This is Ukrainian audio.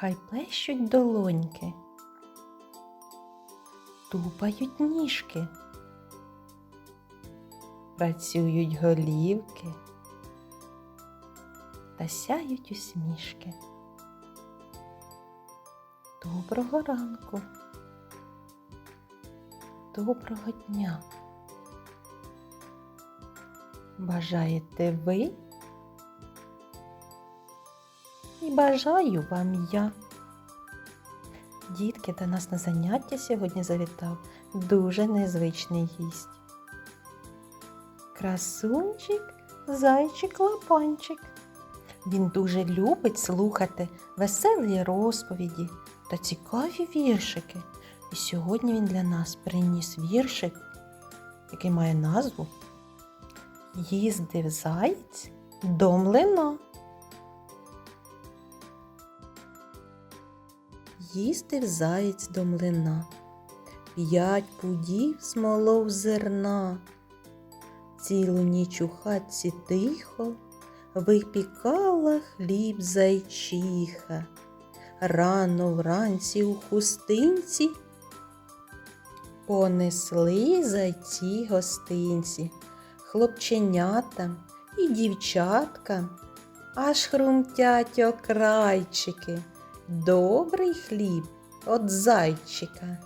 хай плещуть долоньки, тупають ніжки, працюють голівки та сяють усмішки. Доброго ранку, доброго дня. Бажаєте ви? І бажаю вам я. Дітки до нас на заняття сьогодні завітав дуже незвичний гість. Красунчик, зайчик лапанчик. Він дуже любить слухати веселі розповіді та цікаві віршики. І сьогодні він для нас приніс віршик, який має назву Їздив заєць до млина. Їздив заєць до млина, п'ять пудів смолов зерна. Цілу ніч у хатці тихо випікала хліб зайчиха. Рано вранці у хустинці понесли зайці гостинці, хлопченятам і дівчаткам, аж хрумтять окрайчики. Добрий хліб от зайчика.